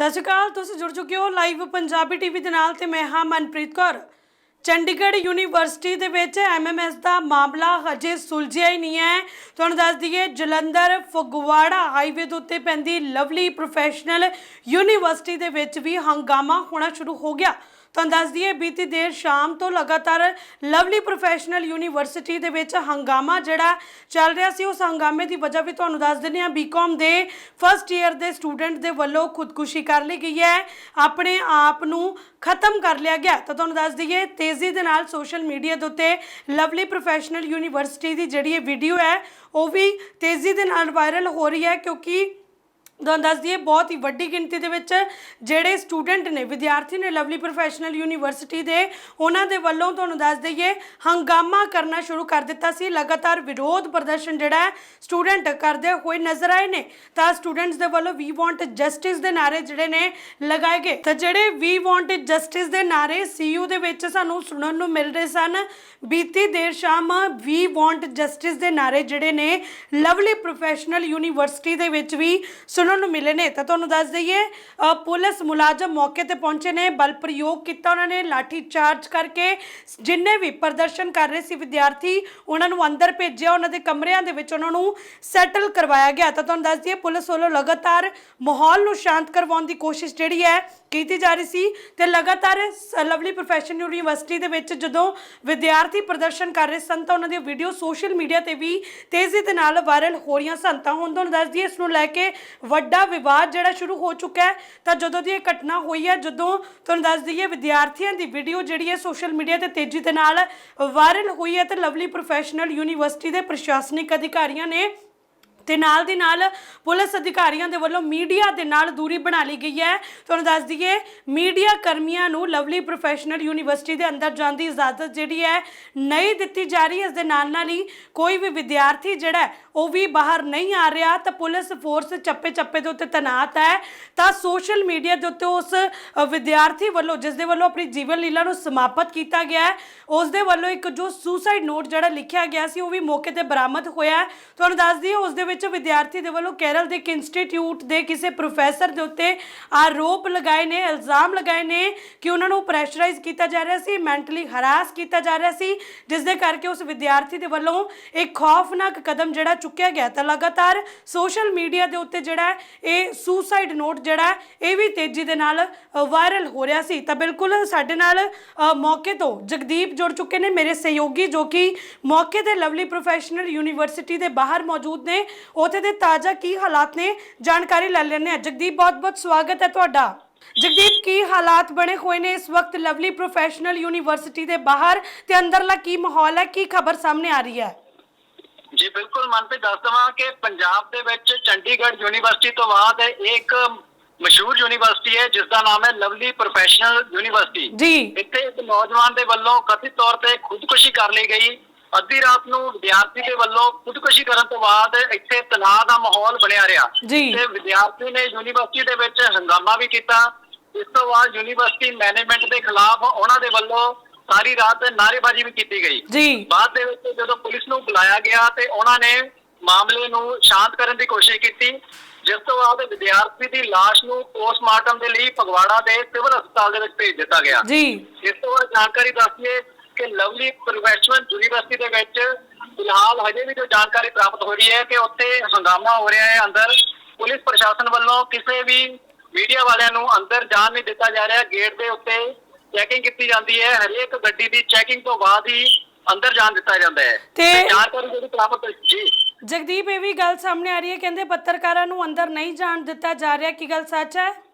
ਸਤਿ ਸ਼੍ਰੀ ਅਕਾਲ, ਤੁਸੀਂ ਜੁੜ ਚੁੱਕੇ ਹੋ ਲਾਈਵ ਪੰਜਾਬੀ ਟੀਵੀ ਦੇ ਨਾਲ ਤੇ ਮੈਂ ਹਾਂ ਮਨਪ੍ਰੀਤ ਕੌਰ। ਚੰਡੀਗੜ੍ਹ ਯੂਨੀਵਰਸਿਟੀ ਦੇ ਵਿੱਚ ਐਮਐਮਐਸ ਦਾ ਮਾਮਲਾ ਹਜੇ ਸੁਲਝਿਆ ਹੀ ਨਹੀਂ ਹੈ। ਤੁਹਾਨੂੰ ਦੱਸ ਦਈਏ, ਜਲੰਧਰ ਫਗਵਾੜਾ ਹਾਈਵੇ ਦੇ ਉੱਤੇ ਪੈਂਦੀ ਲਵਲੀ ਪ੍ਰੋਫੈਸ਼ਨਲ ਯੂਨੀਵਰਸਿਟੀ ਦੇ ਵਿੱਚ ਵੀ ਹੰਗਾਮਾ ਹੋਣਾ ਸ਼ੁਰੂ ਹੋ ਗਿਆ। ਤੁਹਾਨੂੰ ਦੱਸ ਦਈਏ, ਬੀਤੀ ਦੇਰ ਸ਼ਾਮ ਤੋਂ ਲਗਾਤਾਰ ਲਵਲੀ ਪ੍ਰੋਫੈਸ਼ਨਲ ਯੂਨੀਵਰਸਿਟੀ ਦੇ ਵਿੱਚ ਹੰਗਾਮਾ ਜਿਹੜਾ ਚੱਲ ਰਿਹਾ ਸੀ, ਉਸ ਹੰਗਾਮੇ ਦੀ ਵਜ੍ਹਾ ਵੀ ਤੁਹਾਨੂੰ ਦੱਸ ਦਿੰਦੇ ਹਾਂ। ਬੀਕਾਮ ਦੇ ਫਸਟ ਈਅਰ ਦੇ ਸਟੂਡੈਂਟ ਦੇ ਵੱਲੋਂ ਖੁਦਕੁਸ਼ੀ ਕਰ ਲਈ ਗਈ ਹੈ। ਆਪਣੇ ਆਪ ਨੂੰ ਖਤਮ ਕਰ ਲਿਆ ਗਿਆ। ਤਾਂ ਤੁਹਾਨੂੰ ਦੱਸ ਦਈਏ, ਤੇਜ਼ੀ ਦੇ ਨਾਲ ਸੋਸ਼ਲ ਮੀਡੀਆ ਦੇ ਉੱਤੇ ਲਵਲੀ ਪ੍ਰੋਫੈਸ਼ਨਲ ਯੂਨੀਵਰਸਿਟੀ ਦੀ ਜਿਹੜੀ ਇਹ ਵੀਡੀਓ ਹੈ, ਉਹ ਵੀ ਤੇਜ਼ੀ ਦੇ ਨਾਲ ਵਾਇਰਲ ਹੋ ਰਹੀ ਹੈ, ਕਿਉਂਕਿ ਤੁਹਾਨੂੰ ਦੱਸ ਦਈਏ, ਬਹੁਤ ਹੀ ਵੱਡੀ ਗਿਣਤੀ ਦੇ ਵਿੱਚ ਜਿਹੜੇ ਸਟੂਡੈਂਟ ਨੇ, ਵਿਦਿਆਰਥੀ ਨੇ ਲਵਲੀ ਪ੍ਰੋਫੈਸ਼ਨਲ ਯੂਨੀਵਰਸਿਟੀ ਦੇ, ਉਹਨਾਂ ਦੇ ਵੱਲੋਂ ਤੁਹਾਨੂੰ ਦੱਸ ਦਈਏ, ਹੰਗਾਮਾ ਕਰਨਾ ਸ਼ੁਰੂ ਕਰ ਦਿੱਤਾ ਸੀ। ਲਗਾਤਾਰ ਵਿਰੋਧ ਪ੍ਰਦਰਸ਼ਨ ਜਿਹੜਾ ਹੈ, ਸਟੂਡੈਂਟ ਕਰਦੇ ਹੋਏ ਨਜ਼ਰ ਆਏ ਨੇ। ਤਾਂ ਸਟੂਡੈਂਟਸ ਦੇ ਵੱਲੋਂ ਵੀ ਵਾਂਟ ਜਸਟਿਸ ਦੇ ਨਾਰੇ ਜਿਹੜੇ ਨੇ, ਲਗਾਏ ਗਏ। ਤਾਂ ਜਿਹੜੇ ਵੀ ਵਾਂਟ ਜਸਟਿਸ ਦੇ ਨਾਰੇ ਸੀਯੂ ਦੇ ਵਿੱਚ ਸਾਨੂੰ ਸੁਣਨ ਨੂੰ ਮਿਲ ਰਹੇ ਸਨ। ਬੀਤੀ ਦੇਰ ਸ਼ਾਮ ਵੀ ਵਾਂਟ ਜਸਟਿਸ ਦੇ ਨਾਰੇ ਜਿਹੜੇ ਨੇ, ਲਵਲੀ ਪ੍ਰੋਫੈਸ਼ਨਲ ਯੂਨੀਵਰਸਿਟੀ ਦੇ ਵਿੱਚ ਵੀ ਸੁਣ ਸੁਣਨ ਨੂੰ ਮਿਲੇ ਨੇ ਤਾਂ ਤੁਹਾਨੂੰ ਦੱਸ ਦਈਏ ਪੁਲਿਸ ਮੁਲਾਜ਼ਮ ਮੌਕੇ ਤੇ ਪਹੁੰਚੇ ਨੇ, ਬਲ ਪ੍ਰਯੋਗ ਕੀਤਾ ਉਹਨਾਂ ਨੇ, ਲਾਠੀ ਚਾਰਜ ਕਰਕੇ ਜਿੰਨੇ ਵੀ ਪ੍ਰਦਰਸ਼ਨ ਕਰ ਰਹੇ ਸੀ ਵਿਦਿਆਰਥੀ, ਉਹਨਾਂ ਨੂੰ ਅੰਦਰ ਭੇਜਿਆ, ਉਹਨਾਂ ਦੇ ਕਮਰਿਆਂ ਦੇ ਵਿੱਚ ਉਹਨਾਂ ਨੂੰ ਸੈਟਲ ਕਰਵਾਇਆ ਗਿਆ। ਤਾਂ ਤੁਹਾਨੂੰ ਦੱਸ ਦਈਏ, ਪੁਲਿਸ ਵੱਲੋਂ ਲਗਾਤਾਰ ਮਾਹੌਲ ਨੂੰ ਸ਼ਾਂਤ ਕਰਵਾਉਣ ਦੀ ਕੋਸ਼ਿਸ਼ ਜਿਹੜੀ ਹੈ ਕੀਤੀ ਜਾ ਰਹੀ ਸੀ ਤੇ ਲਗਾਤਾਰ ਸ- ਲਵਲੀ ਪ੍ਰੋਫੈਸ਼ਨਲ ਯੂਨੀਵਰਸਿਟੀ ਦੇ ਵਿੱਚ ਜਦੋਂ ਵਿਦਿਆਰਥੀ ਪ੍ਰਦਰਸ਼ਨ ਕਰ ਰਹੇ ਸਨ ਤਾਂ ਉਹਨਾਂ ਦੀਆਂ ਵੀਡੀਓ ਸੋਸ਼ਲ ਮੀਡੀਆ ਤੇ ਵੀ ਤੇਜ਼ੀ ਦੇ ਨਾਲ ਵਾਇਰਲ ਹੋ ਰਹੀਆਂ ਸਨ। ਤਾਂ ਹੁਣ ਤੁਹਾਨੂੰ ਦੱਸ ਦਈਏ, ਇਸ ਨੂੰ ਲੈ ਕੇ ਵੱਡਾ ਵਿਵਾਦ ਜਿਹੜਾ ਸ਼ੁਰੂ ਹੋ ਚੁੱਕਾ ਹੈ। ਤਾਂ ਜਦੋਂ ਦੀ ਇਹ ਘਟਨਾ ਹੋਈ ਹੈ, ਜਦੋਂ ਤੁਹਾਨੂੰ ਦੱਸ ਦਈਏ, ਵਿਦਿਆਰਥੀਆਂ ਦੀ ਵੀਡੀਓ ਜਿਹੜੀ ਹੈ ਸੋਸ਼ਲ ਮੀਡੀਆ ਤੇ ਤੇਜ਼ੀ ਦੇ ਨਾਲ ਵਾਇਰਲ ਹੋਈ ਹੈ ਤੇ ਲਵਲੀ ਪ੍ਰੋਫੈਸ਼ਨਲ ਯੂਨੀਵਰਸਿਟੀ ਦੇ ਪ੍ਰਸ਼ਾਸਨਿਕ ਅਧਿਕਾਰੀਆਂ ਨੇ ਤੇ ਨਾਲ ਦੀ ਨਾਲ ਪੁਲਿਸ ਅਧਿਕਾਰੀਆਂ ਦੇ ਵੱਲੋਂ ਮੀਡੀਆ ਦੇ ਨਾਲ ਦੂਰੀ ਬਣਾ ਲਈ ਗਈ ਹੈ। ਤੁਹਾਨੂੰ ਦੱਸ ਦਈਏ, ਮੀਡੀਆ ਕਰਮੀਆਂ ਨੂੰ ਲਵਲੀ ਪ੍ਰੋਫੈਸ਼ਨਲ ਯੂਨੀਵਰਸਿਟੀ ਦੇ ਅੰਦਰ ਜਾਣ ਦੀ ਇਜਾਜ਼ਤ ਜਿਹੜੀ ਹੈ ਨਹੀਂ ਦਿੱਤੀ ਜਾ ਰਹੀ। ਇਸ ਦੇ ਨਾਲ ਨਾਲ ਹੀ ਕੋਈ ਵੀ ਵਿਦਿਆਰਥੀ ਜਿਹੜਾ ਉਹ ਵੀ ਬਾਹਰ ਨਹੀਂ ਆ ਰਿਹਾ ਤਾਂ ਪੁਲਿਸ ਫੋਰਸ ਚੱਪੇ ਚੱਪੇ ਦੇ ਉੱਤੇ ਤੈਨਾਤ ਹੈ। ਤਾਂ ਸੋਸ਼ਲ ਮੀਡੀਆ ਦੇ ਉੱਤੇ ਉਸ ਵਿਦਿਆਰਥੀ ਵੱਲੋਂ, ਜਿਸ ਦੇ ਵੱਲੋਂ ਆਪਣੀ ਜੀਵਨ ਲੀਲਾ ਨੂੰ ਸਮਾਪਤ ਕੀਤਾ ਗਿਆ ਹੈ, ਉਸ ਦੇ ਵੱਲੋਂ ਇੱਕ ਜੋ ਸੁਸਾਈਡ ਨੋਟ ਜਿਹੜਾ ਲਿਖਿਆ ਗਿਆ ਸੀ, ਉਹ ਵੀ ਮੌਕੇ ਤੇ ਬਰਾਮਦ ਹੋਇਆ ਤੁਹਾਨੂੰ ਦੱਸ ਦਈਏ, ਉਸ ਦੇ ਵਿੱਚ ਵਿਦਿਆਰਥੀ ਦੇ ਵੱਲੋਂ ਕੇਰਲ ਦੇ ਇੱਕ ਇੰਸਟੀਚਿਊਟ ਦੇ ਕਿਸੇ ਪ੍ਰੋਫੈਸਰ ਦੇ ਉੱਤੇ ਆਰੋਪ ਲਗਾਏ ਨੇ ਇਲਜ਼ਾਮ ਲਗਾਏ ਨੇ ਕਿ ਉਹਨਾਂ ਨੂੰ ਪ੍ਰੈਸ਼ਰਾਈਜ਼ ਕੀਤਾ ਜਾ ਰਿਹਾ ਸੀ ਮੈਂਟਲੀ ਹਰਾਸ ਕੀਤਾ ਜਾ ਰਿਹਾ ਸੀ ਜਿਸ ਦੇ ਕਰਕੇ ਉਸ ਵਿਦਿਆਰਥੀ ਦੇ ਵੱਲੋਂ ਇੱਕ ਖੌਫਨਾਕ ਕਦਮ ਜਿਹੜਾ ਚੁੱਕਿਆ ਗਿਆ ਤਾਂ ਲਗਾਤਾਰ ਸੋਸ਼ਲ ਮੀਡੀਆ ਦੇ ਉੱਤੇ ਜਿਹੜਾ ਇਹ ਸੁਸਾਈਡ ਨੋਟ ਜਿਹੜਾ ਇਹ ਵੀ ਤੇਜ਼ੀ ਦੇ ਨਾਲ ਵਾਇਰਲ ਹੋ ਰਿਹਾ ਸੀ। ਤਾਂ ਬਿਲਕੁਲ ਸਾਡੇ ਨਾਲ ਅ, ਮੌਕੇ ਤੋਂ ਜਗਦੀਪ ਜੁੜ ਚੁੱਕੇ ਨੇ ਮੇਰੇ ਸਹਿਯੋਗੀ ਜੋ ਕਿ ਮੌਕੇ ਤੇ ਲਵਲੀ ਪ੍ਰੋਫੈਸ਼ਨਲ ਯੂਨੀਵਰਸਿਟੀ ਦੇ ਬਾਹਰ ਮੌਜੂਦ ਨੇ। ਉੱਥੇ ਦੇ ਤਾਜ਼ਾ ਕੀ ਹਾਲਾਤ ਨੇ? ਜਾਣਕਾਰੀ ਲੈ ਲੈਣੇ ਆ ਜਗਦੀਪ ਬਹੁਤ-ਬਹੁਤ ਸਵਾਗਤ ਹੈ ਤੁਹਾਡਾ। ਜਗਦੀਪ ਕੀ ਹਾਲਾਤ ਬਣੇ ਹੋਏ ਨੇ ਇਸ ਵਕਤ ਲਵਲੀ ਪ੍ਰੋਫੈਸ਼ਨਲ ਯੂਨੀਵਰਸਿਟੀ ਦੇ ਬਾਹਰ ਤੇ ਅੰਦਰਲਾ ਕੀ ਮਾਹੌਲ ਹੈ? ਕੀ ਖਬਰ ਸਾਹਮਣੇ ਆ ਰਹੀ ਹੈ? ਜੀ ਬਿਲਕੁਲ ਮਨਪ੍ਰੀਤ ਦੱਸ ਦਵਾਂ ਕਿ ਪੰਜਾਬ ਦੇ ਵਿੱਚ ਚੰਡੀਗੜ੍ਹ ਯੂਨੀਵਰਸਿਟੀ ਤੋਂ ਬਾਅਦ ਇੱਕ ਮਸ਼ਹੂਰ ਯੂਨੀਵਰਸਿਟੀ ਹੈ ਜਿਸ ਦਾ ਨਾਮ ਹੈ ਲਵਲੀ ਪ੍ਰੋਫੈਸ਼ਨਲ ਯੂਨੀਵਰਸਿਟੀ। ਜੀ। ਇੱਥੇ ਇੱਕ ਨੌਜਵਾਨ ਦੇ ਵੱਲੋਂ ਕਥਿਤ ਤੌਰ ਤੇ ਖੁਦਕੁਸ਼ੀ ਕਰ ਲਈ ਗਈ। ਅੱਧੀ ਰਾਤ ਨੂੰ ਵਿਦਿਆਰਥੀ ਦੇ ਵੱਲੋਂ ਖੁਦਕੁਸ਼ੀ ਕਰਨ ਤੋਂ ਬਾਅਦ ਇੱਥੇ ਤਣਾਅ ਦਾ ਮਾਹੌਲ ਬਣਿਆ ਰਿਹਾ। ਜੀ। ਤੇ ਵਿਦਿਆਰਥੀ ਨੇ ਯੂਨੀਵਰਸਿਟੀ ਦੇ ਵਿੱਚ ਹੰਗਾਮਾ ਵੀ ਕੀਤਾ। ਇਸ ਤੋਂ ਬਾਅਦ ਯੂਨੀਵਰਸਿਟੀ ਮੈਨੇਜਮੈਂਟ ਦੇ ਖਿਲਾਫ ਉਹਨਾਂ ਦੇ ਵੱਲੋਂ ਸਾਰੀ ਰਾਤ ਨਾਅਰੇਬਾਜ਼ੀ ਵੀ ਕੀਤੀ ਗਈ। ਜੀ। ਬਾਅਦ ਦੇ ਵਿੱਚ ਜਦੋਂ ਪੁਲਿਸ ਨੂੰ ਬੁਲਾਇਆ ਗਿਆ ਤੇ ਉਹਨਾਂ ਨੇ ਮਾਮਲੇ ਨੂੰ ਸ਼ਾਂਤ ਕਰਨ ਦੀ ਕੋਸ਼ਿਸ਼ ਕੀਤੀ। ਜਿਸ ਤੋਂ ਬਾਅਦ ਵਿਦਿਆਰਥੀ ਦੀ ਲਾਸ਼ ਨੂੰ ਪੋਸਟਮਾਰਟਮ ਦੇ ਲਈ ਫਗਵਾੜਾ ਦੇ ਸਿਵਲ ਹਸਪਤਾਲ ਦੇ ਵਿੱਚ ਭੇਜ ਦਿੱਤਾ ਗਿਆ। ਜੀ। ਇਸ ਤੋਂ ਬਾਅਦ ਜਾਣਕਾਰੀ ਦੱਸੀਏ ਕਿ ਲਵਲੀ ਪ੍ਰੋਫੈਸ਼ਨਲ ਯੂਨੀਵਰਸਿਟੀ ਦੇ ਵਿੱਚ ਫਿਲਹਾਲ ਹਜੇ ਵੀ ਜੋ ਜਾਣਕਾਰੀ ਪ੍ਰਾਪਤ ਹੋ ਰਹੀ ਹੈ ਕਿ ਉੱਥੇ ਹੰਗਾਮਾ ਹੋ ਰਿਹਾ ਹੈ ਅੰਦਰ। ਪੁਲਿਸ ਪ੍ਰਸ਼ਾਸਨ ਵੱਲੋਂ ਕਿਸੇ ਵੀ ਮੀਡੀਆ ਵਾਲਿਆਂ ਨੂੰ ਅੰਦਰ ਜਾਣ ਨਹੀਂ ਦਿੱਤਾ ਜਾ ਰਿਹਾ। ਗੇਟ ਦੇ ਉੱਤੇ ਚੈਕਿੰਗ ਕੀਤੀ ਜਾਂਦੀ ਹੈ। ਹਰੇਕ ਗੱਡੀ ਦੀ ਚੈਕਿੰਗ ਤੋਂ ਬਾਅਦ ਹੀ ਅੰਦਰ ਜਾਣ ਦਿੱਤਾ ਜਾਂਦਾ ਹੈ। ਤੇ- ਜਾਣਕਾਰੀ ਜਿਹੜੀ ਪ੍ਰਾਪਤ ਹੋਈ ਜੀ। ਜਗਦੀਪ ਇਹ ਵੀ ਗੱਲ ਸਾਹਮਣੇ ਆ ਰਹੀ ਹੈ। ਕਹਿੰਦੇ ਪੱਤਰਕਾਰਾਂ ਨੂੰ ਅੰਦਰ ਨਹੀਂ ਜਾਣ ਦਿੱਤਾ ਜਾ ਰਿਹਾ। ਕੀ ਗੱਲ ਸੱਚ ਹੈ?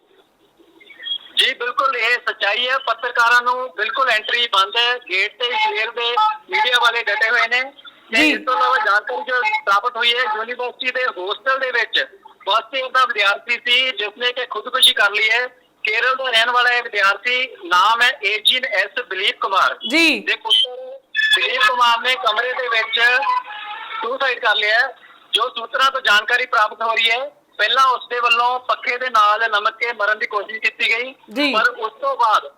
ਜੀ ਬਿਲਕੁਲ ਇਹ ਸੱਚਾਈ ਹੈ। ਪੱਤਰਕਾਰਾਂ ਨੂੰ ਬਿਲਕੁਲ ਐਂਟਰੀ ਬੰਦ ਹੈ। ਗੇਟ ਤੇ ਸਵੇਰ ਦੇ ਮੀਡੀਆ ਵਾਲੇ ਡਟੇ ਹੋਏ ਨੇ। ਜੀ। ਇਸ ਤੋਂ ਇਲਾਵਾ ਜਾਣਕਾਰੀ ਜੋ ਪ੍ਰਾਪਤ ਹੋਈ ਹੈ ਯੂਨੀਵਰਸਿਟੀ ਦੇ ਹੋਸਟਲ ਦੇ ਵਿੱਚ ਈਅਰ ਦਾ ਵਿਦਿਆਰਥੀ ਸੀ ਜਿਸਨੇ ਕਿ ਖੁਦਕੁਸ਼ੀ ਕਰ ਲਈ ਹੈ। ਕੇਰਲ ਦਾ ਰਹਿਣ ਵਾਲਾ ਇਹ ਵਿਦਿਆਰਥੀ ਨਾਮ ਹੈ ਏਜਿਨ ਐਸ ਬਲੀਪ ਕੁਮਾਰ। ਜੀ। ਦੇ ਪੁੱਤਰ ਦਿਲੀਪ ਕੁਮਾਰ ਨੇ ਕਮਰੇ ਦੇ ਵਿੱਚ ਸੁਸਾਈਡ ਕਰ ਲਿਆ। ਜੋ ਸੂਤਰਾਂ ਤੋਂ ਜਾਣਕਾਰੀ ਪ੍ਰਾਪਤ ਹੋ ਰਹੀ ਹੈ। ਪਹਿਲਾਂ ਉਸ ਦੇ ਵੱਲੋਂ ਪੱਖੇ ਦੇ ਨਾਲ ਲਮਕ ਕੇ ਮਰਨ ਦੀ ਕੋਸ਼ਿਸ਼ ਕੀਤੀ। ਗਈ ਪਰ ਉਸ ਤੋਂ ਬਾਅਦ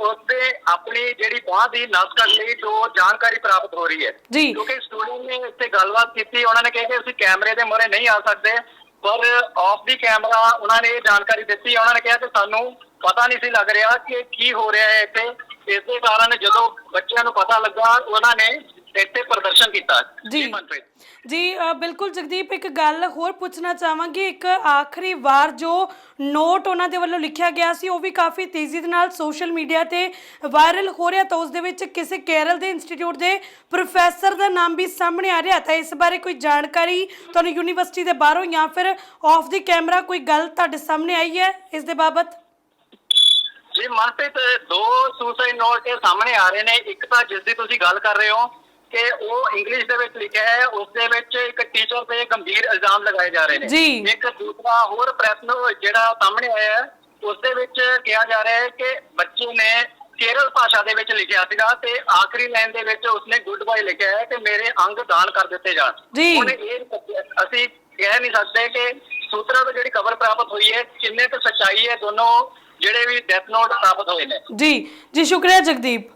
ਉਸ ਦੇ ਆਪਣੀ ਜਿਹੜੀ ਬਾਹ ਦੀ ਨਸ ਕੱਟ ਲਈ ਜੋ ਜਾਣਕਾਰੀ ਪ੍ਰਾਪਤ ਹੋ ਰਹੀ ਹੈ। ਕਿਉਂਕਿ ਸਟੂਡੈਂਟ ਨੇ ਇੱਥੇ ਗੱਲਬਾਤ ਕੀਤੀ ਉਹਨਾਂ ਨੇ ਕਿਹਾ ਕਿ ਅਸੀਂ ਕੈਮਰੇ ਦੇ ਮੂਹਰੇ ਨਹੀਂ ਆ ਸਕਦੇ ਪਰ ਆਫ ਦੀ ਕੈਮਰਾ ਉਹਨਾਂ ਨੇ ਇਹ ਜਾਣਕਾਰੀ ਦਿੱਤੀ ਉਹਨਾਂ ਨੇ ਕਿਹਾ ਕਿ ਸਾਨੂੰ ਪਤਾ ਨਹੀਂ ਸੀ ਲੱਗ ਰਿਹਾ ਕਿ ਕੀ ਹੋ ਰਿਹਾ ਹੈ ਇੱਥੇ ਇਸ ਦੇ ਕਾਰਨ ਜਦੋਂ ਬੱਚਿਆਂ ਨੂੰ ਪਤਾ ਲੱਗਾ ਉਹਨਾਂ ਨੇ ਇੱਥੇ ਪ੍ਰਦਰਸ਼ਨ ਕੀਤਾ। ਜੀ। ਮਨਪ੍ਰੀਤ। ਜੀ ਬਿਲਕੁਲ ਜਗਦੀਪ ਇੱਕ ਗੱਲ ਹੋਰ ਪੁੱਛਣਾ ਚਾਹਾਂਗੀ। ਇੱਕ ਆਖਰੀ ਵਾਰ ਜੋ ਨੋਟ ਉਹਨਾਂ ਦੇ ਵੱਲੋਂ ਲਿਖਿਆ ਗਿਆ ਸੀ ਉਹ ਵੀ ਕਾਫੀ ਤੇਜ਼ੀ ਦੇ ਨਾਲ ਸੋਸ਼ਲ ਮੀਡੀਆ ਤੇ ਵਾਇਰਲ ਹੋ ਰਿਹਾ ਤਾਂ ਉਸ ਦੇ ਵਿੱਚ ਕਿਸੇ ਕੇਰਲ ਦੇ ਇੰਸਟੀਚਿਊਟ ਦੇ ਪ੍ਰੋਫੈਸਰ ਦਾ ਨਾਮ ਵੀ ਸਾਹਮਣੇ ਆ ਰਿਹਾ। ਤਾਂ ਇਸ ਬਾਰੇ ਕੋਈ ਜਾਣਕਾਰੀ ਤੁਹਾਨੂੰ ਯੂਨੀਵਰਸਿਟੀ ਦੇ ਬਾਹਰੋਂ ਜਾਂ ਫਿਰ ਆਫ ਦੀ ਕੈਮਰਾ ਕੋਈ ਗੱਲ ਤੁਹਾਡੇ ਸਾਹਮਣੇ ਆਈ ਹੈ ਇਸ ਦੇ ਬਾਬਤ? ਜੀ ਮਨਪ੍ਰੀਤ ਦੋ ਸੁਸਾਈਡ ਨੋਟ ਇਹ ਸਾਹਮਣੇ ਆ ਰਹੇ ਨੇ। ਇੱਕ ਤਾਂ ਜਿਸ ਦੀ ਤੁਸੀਂ ਗੱਲ ਕਰ ਰਹੇ ਹੋ ਕਿ ਉਹ ਇੰਗਲਿਸ਼ ਦੇ ਵਿੱਚ ਲਿਖਿਆ ਹੈ ਉਸ ਦੇ ਵਿੱਚ ਇੱਕ ਟੀਚਰ ਤੇ ਗੰਭੀਰ ਇਲਜ਼ਾਮ ਲਗਾਏ ਜਾ ਰਹੇ ਨੇ ਜੀ। ਇੱਕ ਦੂਸਰਾ ਹੋਰ ਪ੍ਰਸ਼ਨ ਜਿਹੜਾ ਸਾਹਮਣੇ ਆਇਆ ਹੈ ਉਸ ਦੇ ਵਿੱਚ ਕਿਹਾ ਜਾ ਰਿਹਾ ਹੈ ਕਿ ਬੱਚੇ ਨੇ ਕੇਰਲ ਭਾਸ਼ਾ ਦੇ ਵਿੱਚ ਲਿਖਿਆ ਸੀਗਾ ਤੇ ਆਖਰੀ ਲਾਈਨ ਦੇ ਵਿੱਚ ਉਸਨੇ ਗੁੱਡ ਬਾਏ ਲਿਖਿਆ ਹੈ ਕਿ ਮੇਰੇ ਅੰਗ ਦਾਨ ਕਰ ਦਿੱਤੇ ਜਾਣ ਜੀ। ਹੁਣ ਇਹ ਅਸੀਂ ਕਹਿ ਨਹੀਂ ਸਕਦੇ ਕਿ ਸੂਤਰਾਂ ਤੋਂ ਜਿਹੜੀ ਖਬਰ ਪ੍ਰਾਪਤ ਹੋਈ ਹੈ ਕਿੰਨੇ ਕੁ ਸੱਚਾਈ ਹੈ ਦੋਨੋਂ ਜਿਹੜੇ ਵੀ ਡੈਥ ਨੋਟ ਪ੍ਰਾਪਤ ਹੋਏ ਨੇ ਜੀ ਜੀ ਸ਼ੁਕਰੀਆ ਜਗਦੀਪ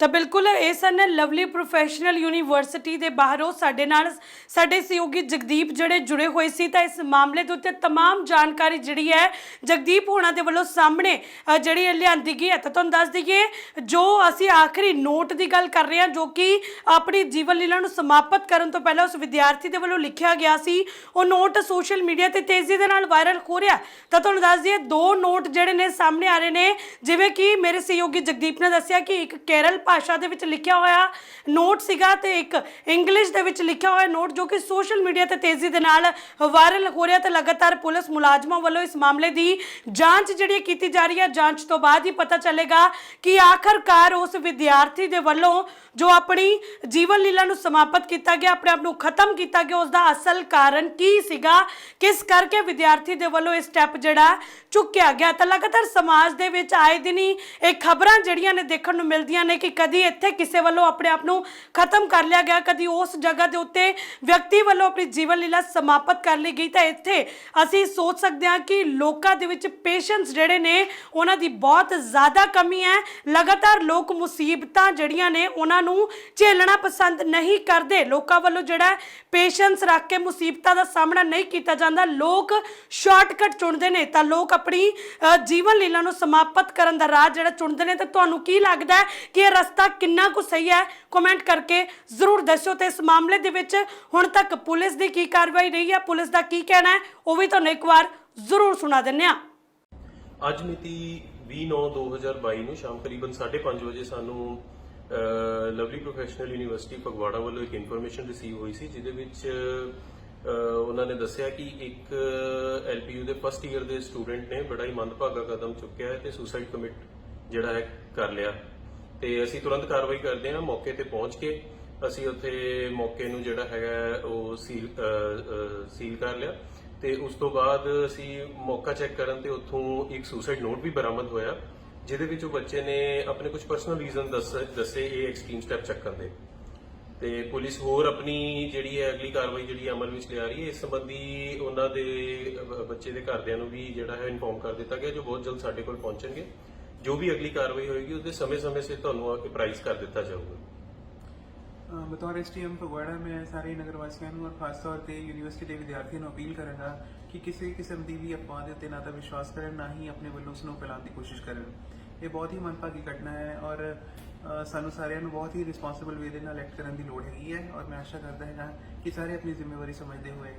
ਤਾਂ ਬਿਲਕੁਲ ਇਹ ਸਨ ਲਵਲੀ ਪ੍ਰੋਫੈਸ਼ਨਲ ਯੂਨੀਵਰਸਿਟੀ ਦੇ ਬਾਹਰੋਂ ਸਾਡੇ ਨਾਲ ਸਾਡੇ ਸਹਿਯੋਗੀ ਜਗਦੀਪ ਜਿਹੜੇ ਜੁੜੇ ਹੋਏ ਸੀ ਤਾਂ ਇਸ ਮਾਮਲੇ ਦੇ ਉੱਤੇ तमाम ਜਾਣਕਾਰੀ ਜਿਹੜੀ ਹੈ ਜਗਦੀਪ ਹੋਣਾ ਦੇ ਵੱਲੋਂ ਸਾਹਮਣੇ ਅ, ਜਿਹੜੀ ਇਹ ਲਿਆਂਦੀ ਗਈ ਹੈ ਤਾਂ ਤੁਹਾਨੂੰ ਦੱਸ ਦਈਏ ਜੋ ਅਸੀਂ ਆਖਰੀ ਨੋਟ ਦੀ ਗੱਲ ਕਰ ਰਹੇ ਹਾਂ ਜੋ ਕਿ ਆਪਣੀ ਜੀਵਨ ਲੀਲਾ ਨੂੰ ਸਮਾਪਤ ਕਰਨ ਤੋਂ ਪਹਿਲਾਂ ਉਸ ਵਿਦਿਆਰਥੀ ਦੇ ਵੱਲੋਂ ਲਿਖਿਆ ਗਿਆ ਸੀ ਉਹ ਨੋਟ ਸੋਸ਼ਲ ਮੀਡੀਆ ਤੇ ਤੇਜ਼ੀ ਦੇ ਨਾਲ ਵਾਇਰਲ ਹੋ ਰਿਹਾ ਤਾਂ ਤੁਹਾਨੂੰ ਦੱਸ ਦਈਏ ਦੋ ਨੋਟ ਜਿਹੜੇ ਨੇ ਸਾਹਮਣੇ ਆ ਰਹੇ ਨੇ ਜਿਵੇਂ ਕਿ ਮੇਰੇ ਸਹਿਯੋਗੀ ਜਗਦੀਪ ਨੇ ਦੱਸਿਆ ਕਿ ਇੱਕ ਕੇਰਲ ਭਾਸ਼ਾ ਦੇ ਵਿੱਚ ਲਿਖਿਆ ਹੋਇਆ ਨੋਟ ਸੀਗਾ ਤੇ ਇੱਕ ਇੰਗਲਿਸ਼ ਦੇ ਵਿੱਚ ਲਿਖਿਆ ਹੋਇਆ ਨੋਟ ਜੋ ਕਿ ਸੋਸ਼ਲ ਮੀਡੀਆ ਤੇ ਤੇਜ਼ੀ ਦੇ ਨਾਲ ਵਾਇਰਲ ਹੋ ਰਿਹਾ ਤੇ ਲਗਾਤਾਰ ਪੁਲਿਸ ਮੁਲਾਜ਼ਮਾਂ ਵੱਲੋਂ ਇਸ ਮਾਮਲੇ ਦੀ ਜਾਂਚ ਜਿਹੜੀ ਕੀਤੀ ਜਾ ਰਹੀ ਹੈ। ਜਾਂਚ ਤੋਂ ਬਾਅਦ ਹੀ ਪਤਾ ਚੱਲੇਗਾ ਕਿ ਆਖਰਕਾਰ ਉਸ ਵਿਦਿਆਰਥੀ ਦੇ ਵੱਲੋਂ ਜੋ ਆਪਣੀ ਜੀਵਨ ਲੀਲਾ ਨੂੰ ਸਮਾਪਤ ਕੀਤਾ ਗਿਆ, ਆਪਣੇ ਆਪ ਨੂੰ ਖਤਮ ਕੀਤਾ ਗਿਆ ਉਸ ਦਾ ਅਸਲ ਕਾਰਨ ਕੀ ਸੀਗਾ, ਕਿਸ ਕਰਕੇ ਵਿਦਿਆਰਥੀ ਦੇ ਵੱਲੋਂ ਇਹ ਸਟੈਪ ਜਿਹੜਾ ਚੁੱਕਿਆ ਗਿਆ। ਤਾਂ ਲਗਾਤਾਰ ਸਮਾਜ ਦੇ ਵਿੱਚ ਆਏ ਦਿਨ ਹੀ ਇਹ ਖਬਰਾਂ ਜਿਹੜੀਆਂ ਨੇ ਦੇਖਣ ਨੂੰ ਮਿਲਦੀਆਂ ਨੇ ਕਿ ਕਦੀ ਇੱਥੇ ਕਿਸੇ ਵੱਲੋਂ ਆਪਣੇ ਆਪ ਨੂੰ ਖਤਮ ਕਰ ਲਿਆ ਗਿਆ ਕਦੀ ਉਸ ਜਗ੍ਹਾ ਦੇ ਉੱਤੇ ਵਿਅਕਤੀ ਵੱਲੋਂ ਆਪਣੀ ਜੀਵਨ ਲੀਲਾ ਸਮਾਪਤ ਕਰ ਲਈ ਗਈ। ਤਾਂ ਇੱਥੇ ਅਸੀਂ ਸੋਚ ਸਕਦੇ ਹਾਂ ਕਿ ਲੋਕਾਂ ਦੇ ਵਿੱਚ ਪੇਸ਼ੈਂਸ ਜਿਹੜੇ ਨੇ ਉਹਨਾਂ ਦੀ ਬਹੁਤ ਜ਼ਿਆਦਾ ਕਮੀ ਹੈ। ਲਗਾਤਾਰ ਲੋਕ ਮੁਸੀਬਤਾਂ ਜਿਹੜੀਆਂ ਨੇ ਉਹਨਾਂ ਨੂੰ ਝੇਲਣਾ ਪਸੰਦ ਨਹੀਂ ਕਰਦੇ। ਲੋਕਾਂ ਵੱਲੋਂ ਜਿਹੜਾ ਪੇਸ਼ੈਂਸ ਰੱਖ ਕੇ ਮੁਸੀਬਤਾਂ ਦਾ ਸਾਹਮਣਾ ਨਹੀਂ ਕੀਤਾ ਜਾਂਦਾ। ਲੋਕ ਸ਼ਾਰਟਕਟ ਚੁਣਦੇ ਨੇ। ਤਾਂ ਲੋਕ ਆਪਣੀ ਅ, ਜੀਵਨ ਲੀਲਾ ਨੂੰ ਸਮਾਪਤ ਕਰਨ ਦਾ ਰਾਹ ਜਿਹੜਾ ਚੁਣਦੇ ਨੇ ਤਾਂ ਤੁਹਾਨੂੰ ਕੀ ਲੱਗਦਾ ਕਿ ਇਹ ਰਸਤਾ ਕਿੰਨਾ ਕੁ ਸਹੀ ਹੈ ਕਮੈਂਟ ਕਰਕੇ ਜ਼ਰੂਰ ਦੱਸਿਓ। ਤੇ ਇਸ ਮਾਮਲੇ ਦੇ ਵਿੱਚ ਹੁਣ ਤੱਕ ਪੁਲਿਸ ਦੀ ਕੀ ਕਾਰਵਾਈ ਰਹੀ ਹੈ, ਪੁਲਿਸ ਦਾ ਕੀ ਕਹਿਣਾ ਹੈ, ਉਹ ਵੀ ਤੁਹਾਨੂੰ ਇੱਕ ਵਾਰ ਜ਼ਰੂਰ ਸੁਣਾ ਦਿੰਨੇ ਆ ਅੱਜ ਮਿਤੀ 20/9/2022 ਨੂੰ ਸ਼ਾਮ ਕਰੀਬਨ 5:30 ਵਜੇ ਸਾਨੂੰ ਲਵਲੀ ਪ੍ਰੋਫੈਸ਼ਨਲ ਯੂਨੀਵਰਸਿਟੀ ਫਗਵਾੜਾ ਵੱਲੋਂ ਇੱਕ ਇਨਫੋਰਮੇਸ਼ਨ ਰਿਸੀਵ ਹੋਈ ਸੀ, ਜਿਹਦੇ ਵਿੱਚ ਉਹਨਾਂ ਨੇ ਦੱਸਿਆ ਕਿ ਇੱਕ ਐਲਪੀਯੂ ਦੇ ਫਸਟ ਈਅਰ ਦੇ ਸਟੂਡੈਂਟ ਨੇ ਬੜਾ ਹੀ ਮੰਦਭਾਗਾ ਕਦਮ ਚੁੱਕਿਆ ਹੈ ਤੇ ਸੁਸਾਈਡ ਕਮਿਟ ਜਿਹੜਾ ਹੈ ਕਰ ਲਿਆ। ਤੇ ਅਸੀਂ ਤੁਰੰਤ ਕਾਰਵਾਈ ਕਰਦੇ ਹਾਂ, ਮੌਕੇ ਤੇ ਪਹੁੰਚ ਕੇ ਅਸੀਂ ਉੱਥੇ ਮੌਕੇ ਨੂੰ ਜਿਹੜਾ ਹੈਗਾ ਉਹ ਸੀਲ ਸੀਲ ਕਰ ਲਿਆ। ਤੇ ਉਸ ਤੋਂ ਬਾਅਦ ਅਸੀਂ ਮੌਕਾ ਚੈੱਕ ਕਰਨ ਤੇ ਉੱਥੋਂ ਇੱਕ ਸੁਸਾਈਡ ਨੋਟ ਵੀ ਬਰਾਮਦ ਹੋਇਆ, ਜਿਹਦੇ ਵਿੱਚ ਉਹ ਬੱਚੇ ਨੇ ਆਪਣੇ ਕੁਝ ਪਰਸਨਲ ਰੀਜ਼ਨ ਦੱਸੇ ਇਹ ਐਕਸਟ੍ਰੀਮ ਸਟੈਪ ਚੱਕਣ ਦੇ। ਤੇ ਪੁਲਿਸ ਹੋਰ ਆਪਣੀ ਜਿਹੜੀ ਹੈ ਅਗਲੀ ਕਾਰਵਾਈ ਜਿਹੜੀ ਅਮਲ ਵਿੱਚ ਲਿਆ ਰਹੀ ਹੈ, ਇਸ ਸੰਬੰਧੀ ਉਹਨਾਂ ਦੇ ਬੱਚੇ ਦੇ ਘਰਦਿਆਂ ਨੂੰ ਵੀ ਜਿਹੜਾ ਹੈ ਇਨਫੋਰਮ ਕਰ ਦਿੱਤਾ ਗਿਆ, ਜੋ ਬਹੁਤ ਜਲਦ ਸਾਡੇ ਕੋਲ ਪਹੁੰਚਣਗੇ। ਜੋ ਵੀ ਅਗਲੀ ਕਾਰਵਾਈ ਹੋਏਗੀ, ਉਹਦੇ ਸਮੇਂ-ਸਮੇਂ ਸਿਰ ਤੁਹਾਨੂੰ ਆ ਕੇ ਪ੍ਰਾਈਸ ਕਰ ਦਿੱਤਾ ਜਾਊਗਾ। ਬਤੌਰ ਐਸਟੀਐਮ ਫਗਵਾੜਾ, ਮੈਂ ਸਾਰੇ ਨਗਰ ਵਾਸੀਆਂ ਨੂੰ ਔਰ ਖਾਸ ਤੌਰ ਤੇ ਯੂਨੀਵਰਸਿਟੀ ਦੇ ਵਿਦਿਆਰਥੀਆਂ ਨੂੰ ਅਪੀਲ ਕਰਾਂਗਾ ਕਿ ਕਿਸੇ ਕਿਸਮ ਦੀ ਵੀ ਅਫਵਾਹ ਦੇ ਉੱਤੇ ਨਾ ਤਾਂ ਵਿਸ਼ਵਾਸ ਕਰਨ, ਨਾ ਹੀ ਆਪਣੇ ਵੱਲੋਂ ਉਸ ਨੂੰ ਫੈਲਾਉਣ ਦੀ ਕੋਸ਼ਿਸ਼ ਕਰਨ। ਇਹ ਬਹੁਤ ਹੀ ਮੰਦਭਾਗੀ ਘਟਨਾ ਹੈ ਔਰ ਸਾਨੂੰ ਸਾਰਿਆਂ ਨੂੰ ਬਹੁਤ ਹੀ ਰਿਸਪੌਂਸਿਬਲ ਵੇ ਦੇ ਨਾਲ ਐਕਟ ਕਰਨ ਦੀ ਲੋੜ ਹੈਗੀ ਹੈ ਔਰ ਮੈਂ ਆਸ਼ਾ ਕਰਦਾ ਹੈਗਾ ਕਿ ਸਾਰੇ ਆਪਣੀ ਜ਼ਿੰਮੇਵਾਰੀ ਸਮਝਦੇ ਹੋਏ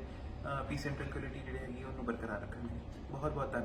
ਪੀਸ ਐਂਡ ਟ੍ਰੈਂਕੁਇਲਿਟੀ ਜਿਹੜੀ ਹੈਗੀ ਉਹਨੂੰ ਬਰਕਰਾਰ ਰੱਖਣਗੇ। ਬਹੁਤ ਬਹੁਤ ਧੰਨਵਾਦ।